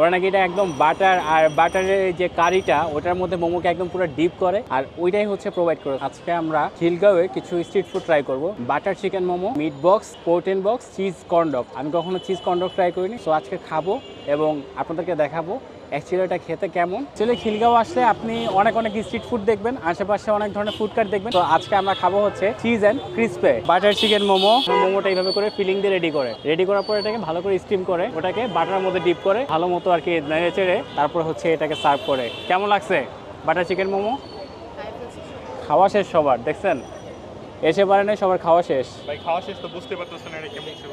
ওরা নাকি এটা একদম বাটার আর বাটারের যে কারিটা, ওটার মধ্যে মোমোকে একদম পুরো ডিপ করে। আর ওইটাই হচ্ছে প্রোভাইড করে। আজকে আমরা খিলগাঁওয়ে কিছু স্ট্রিট ফুড ট্রাই করব। Butter chicken momo meat box protein box cheese corn dog আমি কখনো চিজ কর্নডক ট্রাই করিনি সো আজকে খাব এবং আপনাদেরকে দেখাবো অ্যাকচুয়ালি এটা খেতে কেমন? অ্যাকচুয়ালি খিলগাঁও আসলে আপনি অনেক অনেক স্ট্রিট ফুড দেখবেন আশেপাশে অনেক ধরনের ফুড কার্ট দেখবেন। তো আজকে আমরা খাব হচ্ছে cheese and crispy butter chicken momo. মোমোটা এইভাবে করে ফিলিং দিয়ে রেডি করে। রেডি করার পর এটাকে ভালো করে স্টিম করে ওটাকে বাটার মধ্যে ডিপ করে ভালো মতো আর কি নেড়ে চেড়ে তারপর হচ্ছে এটাকে সার্ভ করে। কেমন লাগছে? Butter chicken momo? খাওয়া শেষ সবার দেখছেন? এসে পারে নাই সবার খাওয়া শেষ। ভাই খাওয়া শেষ তো বুঝতে পারতেছেন এটা কেমন ছিল।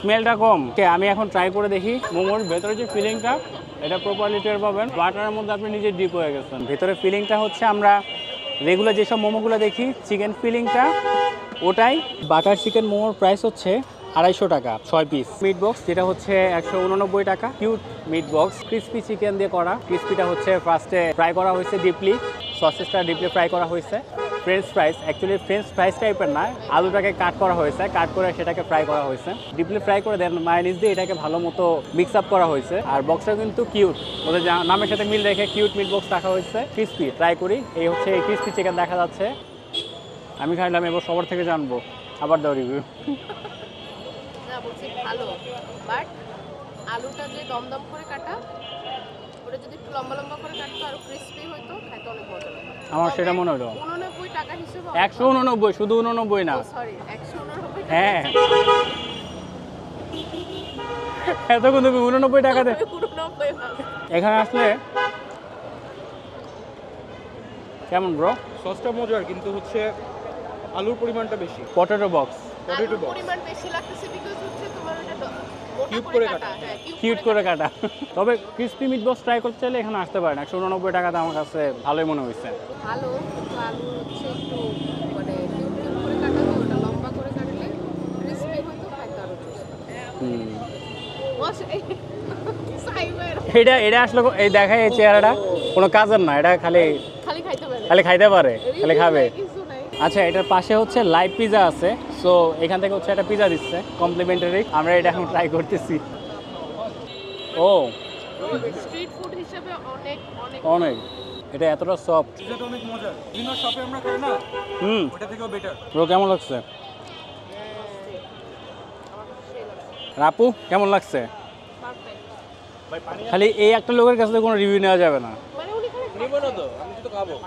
স্মেলটা কম। ওকে আমি এখন ট্রাই করে দেখি। মোমোর ভেতরে যে ফিলিংটা এটা প্রপারলি টের পাবেন। বাটারের মধ্যে আপনি নিজে ডিপ হয়ে গেছেন। ভেতরে ফিলিংটা হচ্ছে আমরা রেগুলার যেসব মোমোগুলো দেখি চিকেন ফিলিংটা ওটাই বাটার চিকেন মোমোর প্রাইস হচ্ছে আড়াইশো টাকা ছয় পিস মিট বক্স যেটা হচ্ছে একশো উননব্বই টাকা। Cute meat box crispy chicken দিয়ে করা। ক্রিস্পিটা হচ্ছে ফার্স্টে ফ্রাই করা হয়েছে ডিপলি সসেসটা ডিপলি ফ্রাই করা হয়েছে। French fries actually French fries টাইপের না। আলুটাকে কাট করা হয়েছে। কাট করে সেটাকে ফ্রাই করা হয়েছে। ডিপলি ফ্রাই করে দেন মায়োনিজ দিয়ে এটাকে ভালো মতো মিক্স আপ করা হয়েছে। আর বক্সটা কিন্তু কিউট ওদের নামের সাথে মিল রেখে কিউট মিট বক্স রাখা হয়েছে। ক্রিস্পি ট্রাই করি। এই হচ্ছে এই ক্রিস্পি চিকেন দেখা যাচ্ছে। আমি খাইলাম, এবার সবার থেকে জানব। আবার দাও রিভিউ ভালো। বাট আলুটা যে দমদম করে কাটা ওটা যদি একটু লম্বা লম্বা করে কাটতো আরও ক্রিস্পি হতো খাইতে অনেক মজা লাগতো। আমার সেটা মনে হলো। উননব্বই টাকা হিসেবে একশো উননব্বই শুধু উননব্বই না। সরি একশো উননব্বই হ্যাঁ। এতক্ষণ তুমি উননব্বই টাকাতে এখানে আসলে কেমন ব্রো সসটা মজার কিন্তু হচ্ছে আলুর পরিমাণটা বেশি। পটেটো বক্স আলুর box. পরিমাণ বেশি লাগতেছে বিকজ হচ্ছে Cube করে কাটা। কিউট করে কাটা। তবে ক্রিস্পি মিট বক্স ট্রাই করতে চাইলে এখানে আসতে পারেন। একশো উননব্বই টাকাতে আমার কাছে ভালোই মনে হয়েছে। ভালো আলু হচ্ছে একটু মানে কিউব কিউব করে কাটা ওটা লম্বা করে কাটলে ক্রিস্পি হতো খাইতে আরও হুম। এটা এটা আসলে এই দেখায় এই চেহারাটা কোনো কাজের না এটা খালি খালি খাইতে পারে। খালি খাইতে পারে খালি খাবে। আচ্ছা এটার পাশে হচ্ছে লাইভ পিজা আছে। সো এখান থেকে হচ্ছে একটা পিজা দিচ্ছে কমপ্লিমেন্টারি আমরা এটা এখন ট্রাই করতেছি। ও। স্ট্রিট ফুড হিসেবে অনেক অনেক। অনেক। এটা এতটা সফট পিজাটা অনেক মজার। বিভিন্ন শপে আমরা খাই না হুম। ওটা থেকেও বেটার ব্রো কেমন লাগছে? রাপু কেমন লাগছে? পারফেক্ট ভাই পানি খালি এই একটা লোকের কাছে কোনো রিভিউ নেওয়া যাবে না।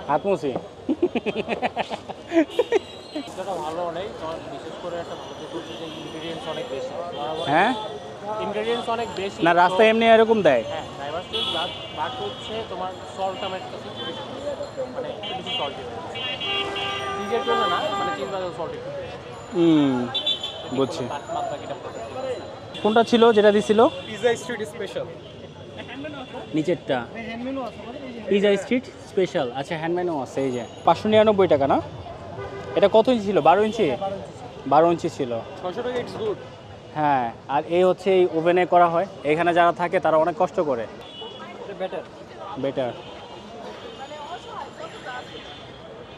হাত মুছি ভালো অনেক তোমার বিশেষ করে একটা ভালো অনেক বেশি। হ্যাঁ? ইনগ্রেডিয়েন্টস অনেক বেশি না রাস্তায় এমনি এরকম দেয়? হ্যাঁ ডাইভার্সিটি প্লাস বাট হচ্ছে তোমার সল্ট আমার একটু বেশি মানে একটু বেশি সল্টি চিজের জন্য না মানে চিজ বাজার সল্ট একটু হুম বুঝছি। কোনটা ছিল যেটা দিছিল? পিজা স্ট্রিট স্পেশাল নিচেরটা। পিজা স্ট্রিট স্পেশাল আচ্ছা হ্যান্ডম্যানও আছে এই যে। পাঁচশো নিরানব্বই টাকা না? এটা কত ইঞ্চি ছিল? বারো ইঞ্চি? বারো ইঞ্চি ছিল। ছশো টাকা ইটস গুড। হ্যাঁ আর এই হচ্ছে এই ওভেনে করা হয়। এখানে যারা থাকে তারা অনেক কষ্ট করে। বেটার বেটার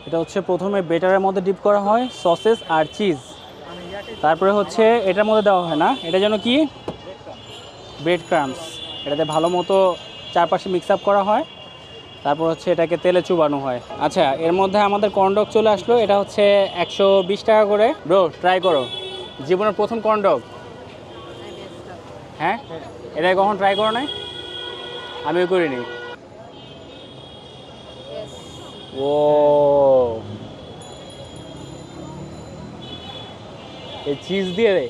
এটা হচ্ছে প্রথমে বেটারের মধ্যে ডিপ করা হয় সসেস আর চিজ। তারপরে হচ্ছে এটার মধ্যে দেওয়া হয় না? এটা যেন কি? ব্রেড ক্রামস এটাতে ভালো মতো চারপাশে মিক্স আপ করা হয়। তারপর হচ্ছে এটাকে তেলে চুবানো হয়। আচ্ছা এর মধ্যে আমাদের কর্নডক চলে আসলো এটা হচ্ছে একশো বিশ টাকা করে। ব্রো ট্রাই করো। জীবনের প্রথম কর্নডক হ্যাঁ? এটা কখন ট্রাই করো নাই? আমিও করিনি। ও। এই চিজ দিয়ে রে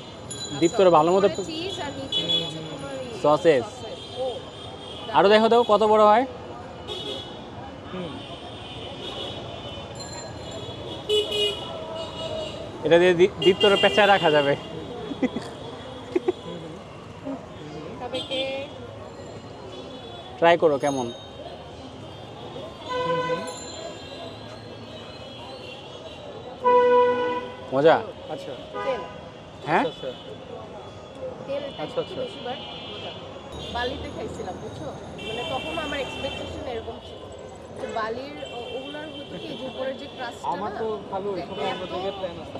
করে ভালো মতো সসেস ও। আরও দেখো তো কত বড় হয়? এটা দিয়ে দি- ডিপ করে পেঁচা রাখা যাবে। ট্রাই করো কেমন? মজা? আচ্ছা। হ্যাঁ? আচ্ছা আচ্ছা, আচ্ছা। বেশি বার বালিতে খাইছিলাম বুঝছ? মানে তখন আমার এক্সপেকটেশন এরকম ছিল। বালির ও- ওগুলার হতো কি যে উপরের যে ক্রাস্টটা আমার তো ভালো এখানে আমরা জায়গায় প্ল্যান আছে।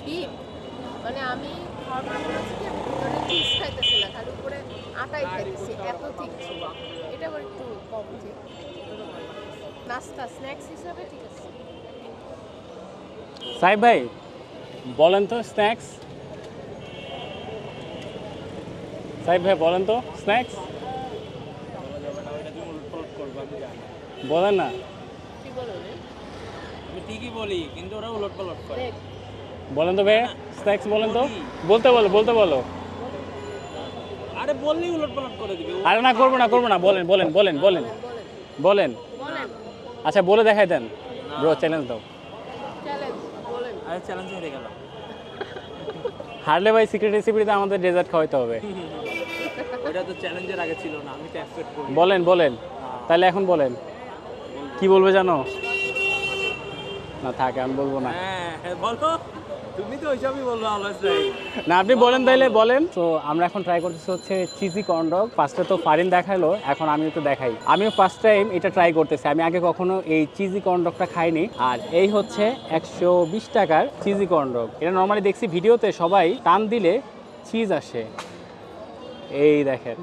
মানে আমি খাওয়ার মনে হচ্ছে কি আমি ভিতরে চিজ খাইতেছি না খালি উপরে আটাই খাইতেছি এত ঠিক ছিল এটা আবার একটু কম ঠিক নাস্তা স্ন্যাক্স হিসাবে ঠিক আছে। সাহেব ভাই বলেন তো স্ন্যাক্স সাহেব ভাই বলেন তো স্ন্যাক্স বলেন না। ঠিকই বলি কিন্তু ওরা উলট পালট করে বলেন তো ভাই স্ন্যাক্স বলেন তো। বলতে বলো বলতে বলো। আরে বললেই উলট পালট করে দিবে আরে না করব না করব না। বলেন বলেন বলেন বলেন। বলেন। আচ্ছা বলে দেখাই দেন। ব্রো চ্যালেঞ্জ দাও। আরে চ্যালেঞ্জ হেরে গেলাম হারলে ভাই সিক্রেট রেসিপিতে আমাদের ডেজার্ট খাওয়াইতে হবে। ওটা তো চ্যালেঞ্জের আগে ছিল না আমি তো অ্যাকসেপ্ট করি বলেন বলেন। তাহলে এখন বলেন। কি বলবে জানো? না থাকে আমি বলব না। হ্যাঁ বলো। তুমি তো ওইসবই বলব অলওয়েজ না আপনি বলেন তাইলে বলেন। তো আমরা এখন ট্রাই করতেছি হচ্ছে চিজি কর্ন ডগ ফার্স্টে তো ফারিন দেখাল এখন আমি একটু দেখাই। আমিও ফার্স্ট টাইম এটা ট্রাই করতেছি। আমি আগে কখনো এই চিজি কর্ন ডগটা খাইনি। আর এই হচ্ছে একশো বিশ টাকার চিজি কর্ন ডগ এটা নর্মালি দেখছি ভিডিওতে সবাই টান দিলে চিজ আসে। এই দেখেন।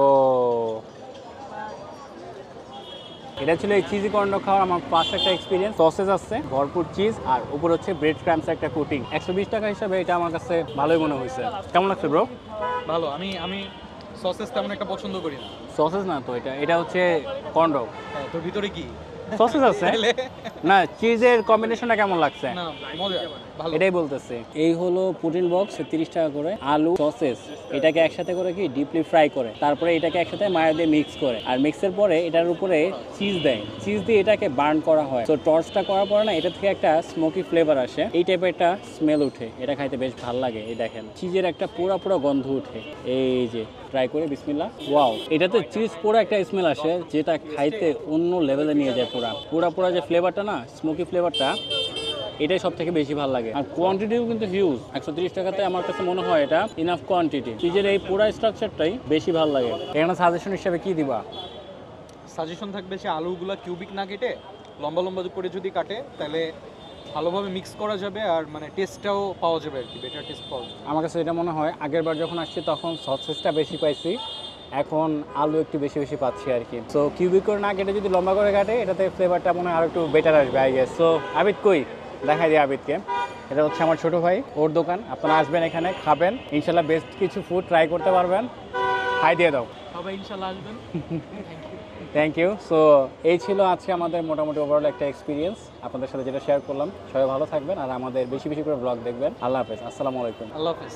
ও এটা ছিল এই চিজি কর্ন ডগ খাওয়ার আমার ফার্স্ট একটা এক্সপিরিয়েন্স সসেজ আছে ভরপুর চিজ আর উপর হচ্ছে ব্রেড ক্রামস একটা কোটিং একশো বিশ টাকা হিসাবে এটা আমার কাছে ভালোই মনে হয়েছে। কেমন লাগছে ব্রো ভালো আমি আমি সসেস তেমন একটা পছন্দ করি না। সসেজ না তো এটা এটা হচ্ছে কর্ন ডগ হ্যাঁ, তোর ভিতরে কি? সসেজ আছে? না চিজের কম্বিনেশনটা কেমন লাগছে? না মজা। এটাই বলতেছে। এই হলো প্রোটিন বক্স, তিরিশ টাকা করে। আলু, সসেস, এটাকে একসাথে করে কি? ডিপলি ফ্রাই করে। তারপরে এটাকে একসাথে মায়া দিয়ে মিক্স করে। আর মিক্সের পরে এটার উপরে চিজ দেয়। চিজ দিয়ে এটাকে বার্ন করা হয়। তো টর্চটা করার পরে না, এটা থেকে একটা স্মোকি ফ্লেভার আসে। এই টাইপের একটা স্মেল উঠে। এটা খাইতে বেশ ভালো লাগে, এই দেখেন। চিজের একটা পুরো পুরো গন্ধ উঠে। এই যে ট্রাই করে বিসমিল্লা ওয়াও এটাতে চিজ পুরো একটা স্মেল আসে, যেটা খাইতে অন্য লেভেলে নিয়ে যায় পুরা। পুরা পুরা যে ফ্লেভারটা না স্মোকি ফ্লেভারটা এটাই সব থেকে বেশি ভালো লাগে। আর কোয়ান্টিটিও কিন্তু হিউজ একশো তিরিশ টাকাতে আমার কাছে মনে হয় এটা ইনাফ কোয়ান্টিটি চিজের এই পুরো স্ট্রাকচারটাই বেশি ভালো লাগে। এখানে সাজেশন হিসাবে কি দিবা? সাজেশন থাকবে সে আলুগুলা কিউবিক না কেটে লম্বা লম্বা করে যদি কাটে তাহলে ভালোভাবে মিক্স করা যাবে আর মানে টেস্টটাও পাওয়া যাবে আর কি বেটার টেস্ট পাওয়া যাবে। আমার কাছে এটা মনে হয় আগের বার যখন আসছি তখন সসেসটা বেশি পাইছি এখন আলু একটু বেশি বেশি পাচ্ছি আর কি সো কিউবিক করে না কেটে যদি লম্বা করে কাটে এটাতে ফ্লেভারটা মনে হয় আরও একটু বেটার আসবে আই গেস তো আবিদ কই? দেখাই দিই আবিদকে। এটা হচ্ছে আমার ছোট ভাই ওর দোকান। আপনারা আসবেন এখানে খাবেন। ইনশাল্লাহ বেস্ট কিছু ফুড ট্রাই করতে পারবেন। হাই দিয়ে দাও। সবাই ইনশাল্লাহ আসবেন। থ্যাংক ইউ সো এই ছিল আজকে আমাদের মোটামুটি ওভারঅল একটা এক্সপিরিয়েন্স আপনাদের সাথে যেটা শেয়ার করলাম। সবাই ভালো থাকবেন আর আমাদের বেশি বেশি করে ব্লগ দেখবেন। আল্লাহ হাফেজ। আসসালামু আলাইকুম। আল্লাহ হাফেজ।